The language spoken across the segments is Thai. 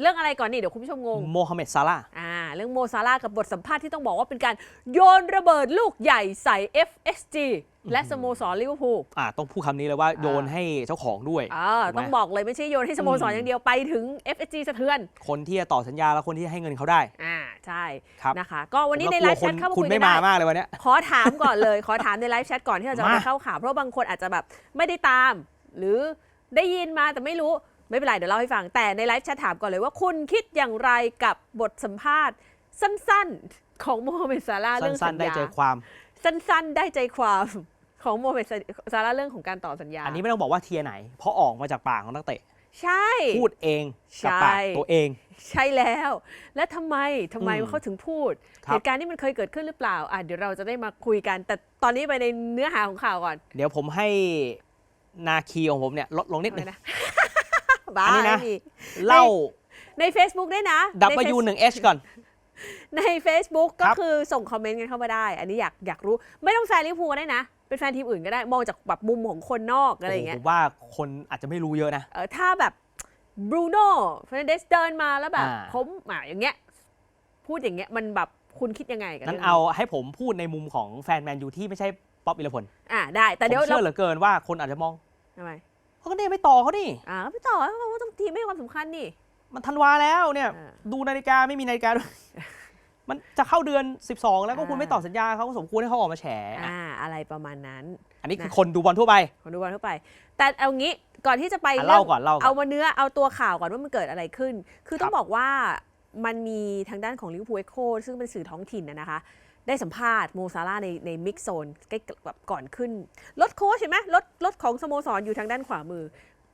เรื่องอะไรก่อนนี่เดี๋ยวคุณผู้ชมงง โมฮัมเหม็ดซาลาห์อ่าเรื่องโมซาร่าห์กับบทสัมภาษณ์ที่ต้องบอกว่าเป็นการโยนระเบิดลูกใหญ่ใส่ FSG และสโมสรลิเวอร์พูล อ่าต้องพูดคำนี้เลยว่าโยนให้เจ้าของด้วย อ่าถูกไหม ต้องบอกเลยไม่ใช่โยนให้สโมสรอืมอย่างเดียวไปถึง FSG สะเทือนคนที่จะต่อสัญญาและคนที่จะให้เงินเขาได้ อ่าใช่ครับ นะคะ ก็วันนี้ในผมไลก็กฟ์วแชทเข้ามาคุณคุยไม่กันมาได้มากเลยวันเนี้ย ขอถามก่อนเลย ขอถามในไลฟ์แชทก่อนที่เราจะเอามา ไปเข้าข่าวเพราะบางคนอาจจะแบบไม่ได้ตาม หรือได้ยินมาแต่ไม่รู้ ไม่เป็นไรเดี๋ยวเล่าให้ฟัง แต่ในไลฟ์แชทถามก่อนเลยว่าคุณคิดอย่างไรกับบทสัมภาษณ์ สั้นๆ ของโมฮัมเหม็ดซาร่าห์เรื่องสั้สันญๆ ได้ญาใจความ สั้นๆ ได้ใจความของโมฮัมเหม็ดซาร่าห์เรื่องของการต่อสัญญาอันนี้ไม่ต้องบอกว่าเทียร์ไหน เพราะออกมาจากปากของนักเตะ ใช่ พูดเองกับปากใช่ ตัวเอง ใช่แล้ว และทำไมทำไมอืมเขาถึงพูด ครับ เหตุการณ์นี้มันเคยเกิดขึ้นหรือเปล่าอะเดี๋ยวเราจะได้มาคุยกัน แต่ตอนนี้ไปในเนื้อหาของข่าวก่อนเดี๋ยวผมให้นาคีของผมเนี่ยลดลงนิดอะไรนึงนะ บ้าอันนี้นะ ไม่มีเล่าใน Facebook ได้นะใน W 1 H ก่อน ใน Facebook ก็ครับ คือส่งคอมเมนต์กันเข้ามาได้ อันนี้อยากอยากรู้ไม่ต้องแฟนลิเวอร์พูลก็ได้นะ เป็นแฟนทีมอื่นก็ได้มองจากแบบมุมของคนนอกอะไรอย่างเงี้โผยมว่าคนอาจจะไม่รู้เยอะนะ เออถ้าแบบบรูโน่เฟรนเดสเดินมาแล้วแบบอ่า ผมอะอย่างเงี้ย พูดอย่างเงี้ยมันแบบคุณคิดยังไงกับนั้นรื่งเอาให้ผมพูดในมุมของแฟนแมนยูที่ไม่ใช่ป๊อปอิลพลอ่าได้แต่ผมเดี๋ยวเชื่เราอเหลือเกินว่าคนอาจจะมองทำไม เขาก็เนี่ยไม่ต่อเขานี่อ่าไม่ต่อเพราะว่าต้องทีมไม่ให้ความสำคัญนี่ มันธันวาแล้วเนี่ยอ่าดูนาฬิกาไม่มีนาฬิกาด้วยมันจะเข้าเดือน 12 แล้วก็คุณอ่า ไม่ต่อสัญญาเขาก็สมควรให้เขาออกมาแฉอ่าอะไรประมาณนั้น อันนี้คือนะ คนดูบอลทั่วไปคนดูบอลทั่วไป แต่เอางี้ก่อนที่จะไปอะเรื่เล่าองก่อนเล่าก่เอาอนมาเนื้อเอาตัวข่าวก่อนว่ามันเกิดอะไรขึ้น คือต้องครับบอกว่ามันมีทางด้านของลิเวอร์พูลเอ็กโคซึ่งเป็นสื่อท้องถิ่นนะนะคะ ได้สัมภาษณ์โมซาร่าห์ในในมิกโซนใกล้แบบก่อนขึ้น รถโค้ชเห็นไหมรถรถของสโมสรอยู่ทางด้านขวามือ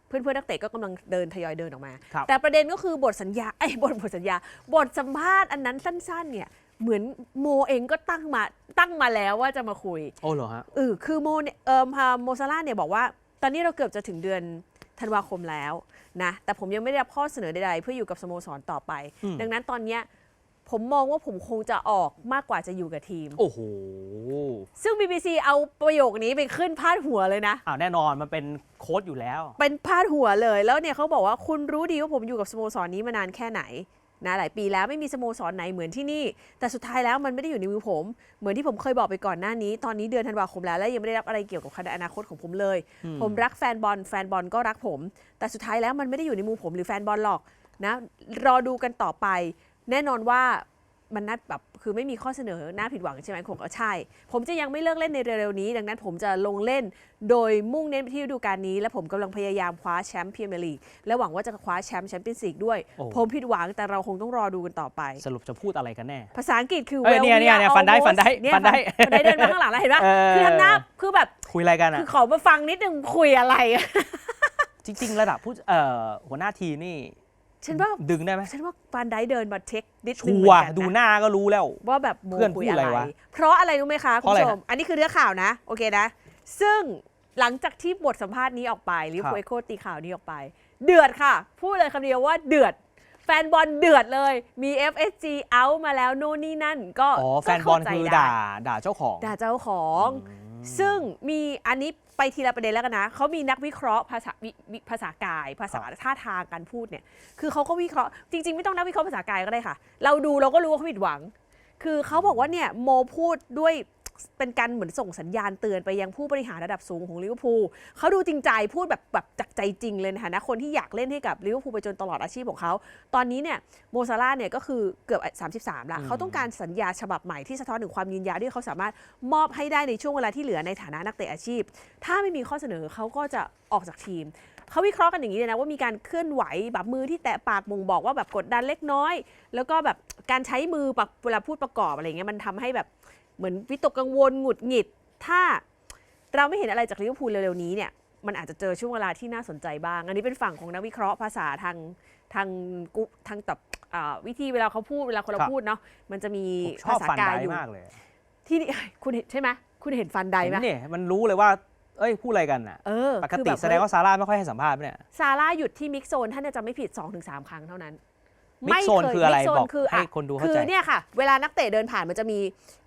เพื่อนเพื่อนๆนักเตะก็กำลังเดินทยอยเดินออกมาครับแต่ประเด็นก็คือบทสัญญาไอ้ยบทบทสัญญา บทสัมภาษณ์อันนั้นสั้นๆเนี่ยเหมือนโมเองก็ตั้งมาตั้งมาแล้วว่าจะมาคุยโอ้เหรอฮะเออคือโมเนี่ยเอ่อพาโมซาร่าห์เนี่ยบอกว่า ตอนนี้เราเกือบจะถึงเดือนธันวาคมแล้วนะแต่ผมยังไม่ได้รับข้อเสนอใดๆเพื่ออยู่กับสโมสรต่อไปอืมดังนั้นตอนเนี้ย ผมมองว่าผมคงจะออกมากกว่าจะอยู่กับทีม โอ้โห ซึ่ง BBC เอาประโยคนี้ไปขึ้นพาดหัวเลยนะ อ้าวแน่นอนมันเป็นโค้ดอยู่แล้ว เป็นพาดหัวเลยแล้วเนี่ยเขาบอกว่าคุณรู้ดีว่าผมอยู่กับสโมสรนี้มานานแค่ไหนนะหลายปีแล้วไม่มีสโมสรไหนเหมือนที่นี่ แต่สุดท้ายแล้วมันไม่ได้อยู่ในมือผม เหมือนที่ผมเคยบอกไปก่อนหน้านี้ ตอนนี้เดือนธันวาคมแล้วและยังไม่ได้รับอะไรเกี่ยวกับอนาคตของผมเลยอืมผมรักแฟนบอลแฟนบอลก็รักผม แต่สุดท้ายแล้วมันไม่ได้อยู่ในมือผมหรือแฟนบอลหรอกนะรอดูกันต่อไป แน่นอนว่ามันนัดแบบคือไม่มีข้อเสนอน่าผิดหวังใช่ไหมผมก็ใช่ ผมจะยังไม่เลิกเล่นในเร็วๆนี้ ดังนั้นผมจะลงเล่นโดยมุ่งเน้นไปที่ฤดูกาลนี้ และผมกำลังพยายามคว้าแชมป์พรีเมียร์ลีกและหวังว่าจะคว้าแชมป์แชมเปี้ยนส์ลีกด้วยโอ้ผมผิดหวังแต่เราคงต้องรอดูกันต่อไป สรุปจะพูดอะไรกันแน่ ภาษาอังกฤษคือเอ้ย well เนี่ย we เนี่ย are เนี่ยฟันได้ almost ฟันได้เนี่ยฟันได้ฟันได้เดินมาข้างหลังแล้วเห็นปะเออคือทำหน้าคือแบบคุยอะไรกันอะคือขอมาฟังนิดนึงคุยอะไรอะจริง ๆ ระดับผู้เอ่อหัวหน้าทีมนี่ ฉันว่าดึงได้ไหมฉันว่าฟานไดเดินมาเช็คนิดนึชังเหมืวอร์นกันดูนะหน้าก็รู้แล้ว ว่าแบบโมเพื่อนคุยพูดอะอะไรไร วะเพราะอะไรรู้ไหมคะเพคุณราะอะไรผู้ชมฮะอันนี้คือเรื่องข่าวนะ โอเคนะ ซึ่งหลังจากที่บทสัมภาษณ์นี้ออกไปลิครับฟูเอโคตีข่าวนี้ออกไป เดือดค่ะ พูดเลยคำเดียวว่าเดือด แฟนบอลเดือดเลย มี FSG เอามาแล้วโน่นนี่นั่น ก็อ๋อแฟนบก็อลเข้ใจคือได่าด่าเจ้าของ ด่าเจ้าของ อืม ซึ่งมีอันนี้ไปทีละประเด็นแล้วกันนะเขามีนักวิเคราะห์ภาษาวิวิภาษากาย ภาษาท่าทางการพูดเนี่ย คือเขาก็วิเคราะห์จริง ๆ ไม่ต้องนักวิเคราะห์ภาษากายก็ได้ค่ะ เราดูเราก็รู้ว่าเขาผิดหวัง คือเขาบอกว่าเนี่ยโมพูดด้วย เป็นการเหมือนส่งสัญญาณเตือนไปยังผู้บริหารระดับสูงของลิเวอร์พูลเขาดูจริงใจพูดแบบแบบจากใจจริงเลยนะคะนะคนที่อยากเล่นให้กับลิเวอร์พูลไปจนตลอดอาชีพของเขา ตอนนี้เนี่ยโมซาร่าเนี่ยก็คือเกือบ 33ละอืมเขาต้องการสัญญาฉบับใหม่ที่สะท้อนถึงความยืนยาวที่เขาสามารถมอบให้ได้ในช่วงเวลาที่เหลือในฐานะนักเตะอาชีพ ถ้าไม่มีข้อเสนอเขาก็จะออกจากทีมเขาวิเคราะห์กันอย่างนี้เลยนะว่ามีการเคลื่อนไหวแบบมือที่แตะปากบ่งบอกว่าแบบกดดันเล็กน้อย แล้วก็แบบการใช้มือปะเวลาพูดประกอบอะไรเงี้ยมันทำให้แบบ เหมือนวิตกกังวลหงุดหงิด ถ้าเราไม่เห็นอะไรจากลิเวอร์พูลเร็วๆนี้เนี่ยมันอาจจะเจอช่วงเวลาที่น่าสนใจบ้าง อันนี้เป็นฝั่งของนักวิเคราะห์ภาษาทางทางกุทางตับอ่าวิธีเวลาเขาพูดเวลาคนเราครับพูดเนาะมันจะมีผมชอบภาษาฟันกาได้ยอยู่มากเลยที่นี่คุณเห็นใช่ไหมคุณเห็นฟันไดไหมเห็นเนี่ยมันรู้เลยว่าเอ้ยพูดอะไรกันอะเออปกคือติบบแสดงว่าซาร่าไม่ค่อยให้สัมภาษณ์ปะเนี่ยซาร่าหยุดที่มิกโซนท่านจะไม่ผิด 2-3 ครั้งเท่านั้น มิกโซนคืออะไรมิกโซนบอกคือให้อะคนดูคืเข้าอใจเนี่ยค่ะ เวลานักเตะเดินผ่านมันจะมี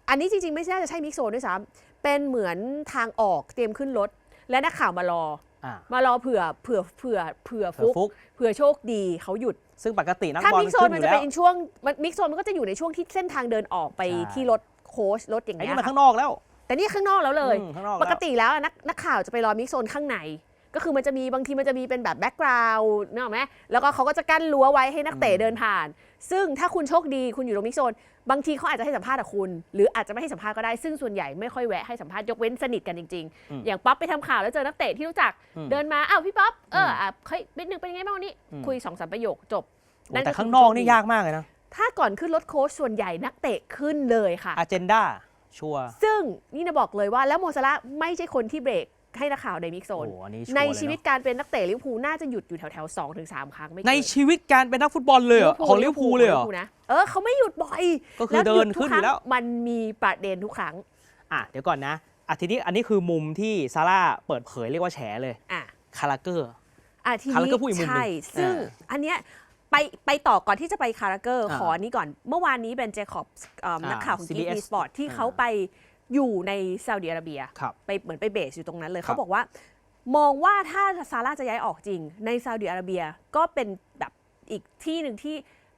อันนี้จริงๆ ไม่ใช่น่าจะใช่มิกโซนด้วยซ้ำเป็นเหมือนทางออกเตรียมขึ้นรถ และนักข่าวมารออ่ามารอเผื่อเผื่อเผื่อเผื่อเผื่ฟุอกฟุกเผื่อโชคดีเขาหยุด ซึ่งปกตินักถ้าบอลมิกโซขึ้นนมันอยู่จะแล้วเป็นช่วงมิกโซนมันก็จะอยู่ในช่วงที่เส้นทางเดินออกไปใช่ที่รถโค้ชรถอย่างอันเงี้นี้ยมันค่ะข้างนอกแล้ว แต่นี่ข้างนอกแล้วเลยอืมข้างนอกปแล้วกติแล้วนักนักข่าวจะไปรอมิกโซนข้างใน ก็คือมันจะมีบางทีมันจะมีเป็นแบบแบ็กกราวน์นึกออกไหมแล้วก็เขาก็จะกั้นรั้วไว้ให้นักเตะเดินผ่าน ซึ่งถ้าคุณโชคดีคุณอยู่ตรงมิกโซน บางทีเขาอาจจะให้สัมภาษณ์กับคุณ หรืออาจจะไม่ให้สัมภาษณ์ก็ได้ ซึ่งส่วนใหญ่ไม่ค่อยแวะให้สัมภาษณ์ยกเว้นสนิทกันจริงอืมๆอย่างป๊อปไปทำข่าวแล้วเจอนักเตะที่รู้จักอืมเดินมาอ้าวพี่ป๊อปเออมอะเฮ้ยนิดนึงเป็นยังไงบ้างวันนี้อืมคุยสองสามประโยคจบโอ้นั่นแต่ก็คือข้างนอกนี่โชคดียากมากเลยนะถ้าก่อนขึ้นรถโค้ชส่วนใหญ่นักเตะขึ้นเลยค่ะอ g เจนดาชัวร์ซึ่งนี่นะบอกเลยว่าแล้วโมซาร่าห์ไม่ใช่คนที่เบรก ให้นักข่าวในมิกโซโอ้นโหอันนี้ชัวร์ในเลยชีวิตเนอะการเป็นนักเตะลิเวอร์พูลน่าจะหยุดอยู่แถวๆสองถึงสามครั้งไม่เกิในชีวิตการเป็นนักฟุตบอลเลยเหรอของลิเวอร์พูลเลยเหรอวอร์พูนะเออเขาไม่หยุดบ่อยก็คือเดินขึ้นอยู่แล้ว มันมีประเด็นทุกครั้งอะเดี๋ยวก่อนนะอะทีนี้อันนี้คือมุมที่ซาร่าเปิดเผยเรียกว่าแฉเลย อะ คาราเกอร์ อะทีคารานี้เกอร์พูดอีกมุมหนึ่งใช่ซึ่งอ่าอันเนี้ยไปไปต่อก่อนที่จะไปคาราเกอร์ อ่าขออันนี้ก่อน เมื่อวานนี้เบนเจคอบส์เอิ่มอ่านักข่าวของกี CBS บีสปอร์ตที่อ่าเขาไป อยู่ในซาอุดิอาระเบียครับ ไปเหมือนไปเบสอยู่ตรงนั้นเลย ครับ เขาบอกว่า มองว่าถ้าซาร่าจะย้ายออกจริง ในซาอุดิอาระเบียก็เป็นแบบอีกที่หนึ่งที่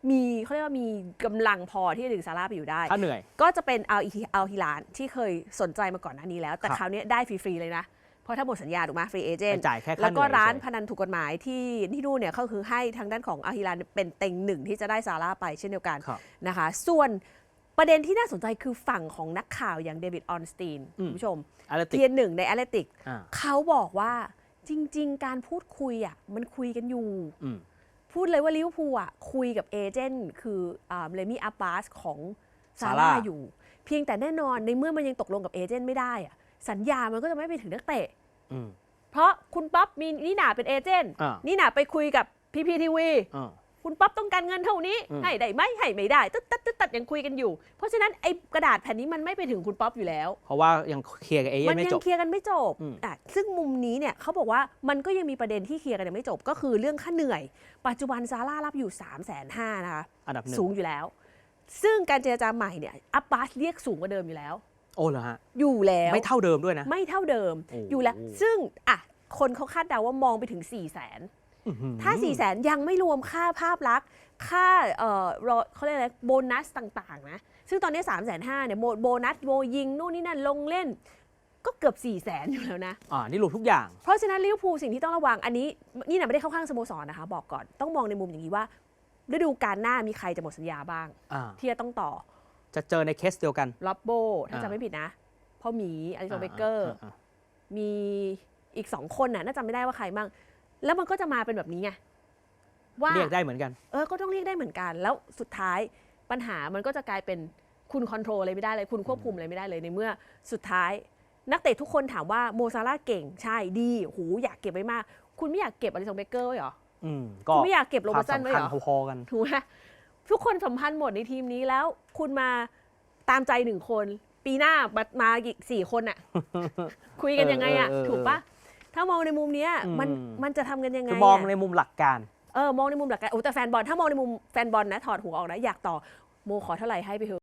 มีเขาเรียกว่ามีกำลังพอที่จะดึงซาร่าไปอยู่ได้ ถ้าเหนื่อย ก็จะเป็นเอาอีเอาฮิลานที่เคยสนใจมาก่อนหน้านี้แล้ว แต่ครับ คราวนี้ได้ฟรี ๆ เลยนะ เพราะถ้าหมดสัญญาถูกไหมฟรีเอเจนไปต์จ่ายแค่ค่าแล้วก็เหนื่อยร้านเฉยพนันถูกกฎหมายที่ที่นู่นเนี่ยก็คือให้ทางด้านของอาฮิลานเป็นเต็งหนึ่งที่จะได้ซาร่าไปเช่นเดียวกันครับ นะคะ ส่วน ประเด็นที่น่าสนใจคือฝั่งของนักข่าวอย่างเดวิดออนสตีนอืมคุณผู้ชมอาร์ติกเทียนหนึ่งในแอตเลติกอ่าเขาบอกว่าจริง ๆ การพูดคุยอะมันคุยกันอยู่อืมพูดเลยว่าลิเวอร์พูลอะคุยกับเอเจนต์คือเลมี่อับบาสของซาซาร่าร่าอยู่ เพียงแต่แน่นอนในเมื่อมันยังตกลงกับเอเจนต์ไม่ได้อะสัญญามันก็จะไม่ไปถึงนักเตะอืมเพราะคุณป๊อปมีนี่หนาเป็นเอเจนต์อ่านี่หนาไปคุยกับพีพีทีวีอ่า คุณป๊อปต้องการเงินเท่านี้อืมให้ได้ไหมให้ไม่ได้ตึ๊ดตึ๊ดตึ๊ดตึ๊ดยังคุยกันอยู่ เพราะฉะนั้นไอ้กระดาษแผ่นนี้มันไม่ไปถึงคุณป๊อปอยู่แล้ว เพราะว่ายังเคลียร์กับเอเย่มันนไม่ยัจงบเคลียร์กันไม่จบอืม อะซึ่งมุมนี้เนี่ยเขาบอกว่ามันก็ยังมีประเด็นที่เคลียร์กันยังไม่จบก็คือเรื่องค่าเหนื่อย ปัจจุบันซาร่ารับอยู่ 3 5 0 0 0 0นะคะอันดับหนึ่งสูงอยู่แล้ว ซึ่งการเจรจาใหม่เนี่ยอับบาสเรียกสูงกว่าเดิมอยู่แล้ว โอ้เหรอฮะ อยู่แล้ว ไม่เท่าเดิมด้วยนะ ไม่เท่าเดิมโอ้อยู่แล้ว ซึ่งอะคนเขาคาดเดาว่ามองไปถึง4 0 0 0 0นอื้อหือ ถ้า4 0 0 0 0 0ยังไม่รวมค่าภาพลักษณ์ค่าเอ่อรอเขาเรียกอะไรโบนัสต่างๆนะซึ่งตอนนี้3 5 0 0 0 0เนี่ยโบโบนัสโบยิงนู่นนี่นั่นลงเล่น ก็เกือบ4 0 0 0 0 0อยู่แล้วนะอ่านี่รวมทุกอย่าง เพราะฉะนั้นลิเวอร์พูลสิ่งที่ต้องระวังอันนี้นี่นะไม่ได้เข้าข้างสโมสรนะคะ บอกก่อนต้องมองในมุมอย่างนี้ว่าฤดูกาลหน้ามีใครจะหมดสัญญาบ้างอ่าที่จะต้องต่อ จะเจอในเคสเดียวกันล็อบโบถ้าอ่าจำไม่ผิดนะพ่อหมีอลิซงเบเกอร์าามีอีกสองคนน่ะน่าจำไม่ได้ว่าใครบ้าง แล้วมันก็จะมาเป็นแบบนี้ไงว่าเรียกได้เหมือนกัน เออก็ต้องเรียกได้เหมือนกัน แล้วสุดท้ายปัญหามันก็จะกลายเป็นคุณคอนโทรลอะไรไม่ได้เลย คุณควบคุมอะไรไม่ได้เลยในเมื่อสุดท้าย นักเตะทุกคนถามว่าโมซาร่าห์เก่งใช่ดีหูอยากเก็บไว้มาก คุณไม่อยากเก็บอลิซงเบเกอร์ไว้เหรออืมก็คุณไม่อยากเก็บโรคเบวาอมร์สันไว้สำเหคัญรอพอๆกันถูกไหมทุกคนสัมพันธ์หมดในทีมนี้แล้ว คุณมาตามใจหนึ่งคน ปีหน้ามามาอีกสี่คนอะคุยกันยังไงอะเออเออเออถูกปะ ถ้ามองในมุมเนี้ยมันอืมมันจะทำกันยังไงคือมองอะในมุมหลักการเออมองในมุมหลักการโอ้แต่แฟนบอลถ้ามองในมุมแฟนบอลนะถอดหัวออกนะอยากต่อโมขอเท่าไหร่ให้ไปเถอะ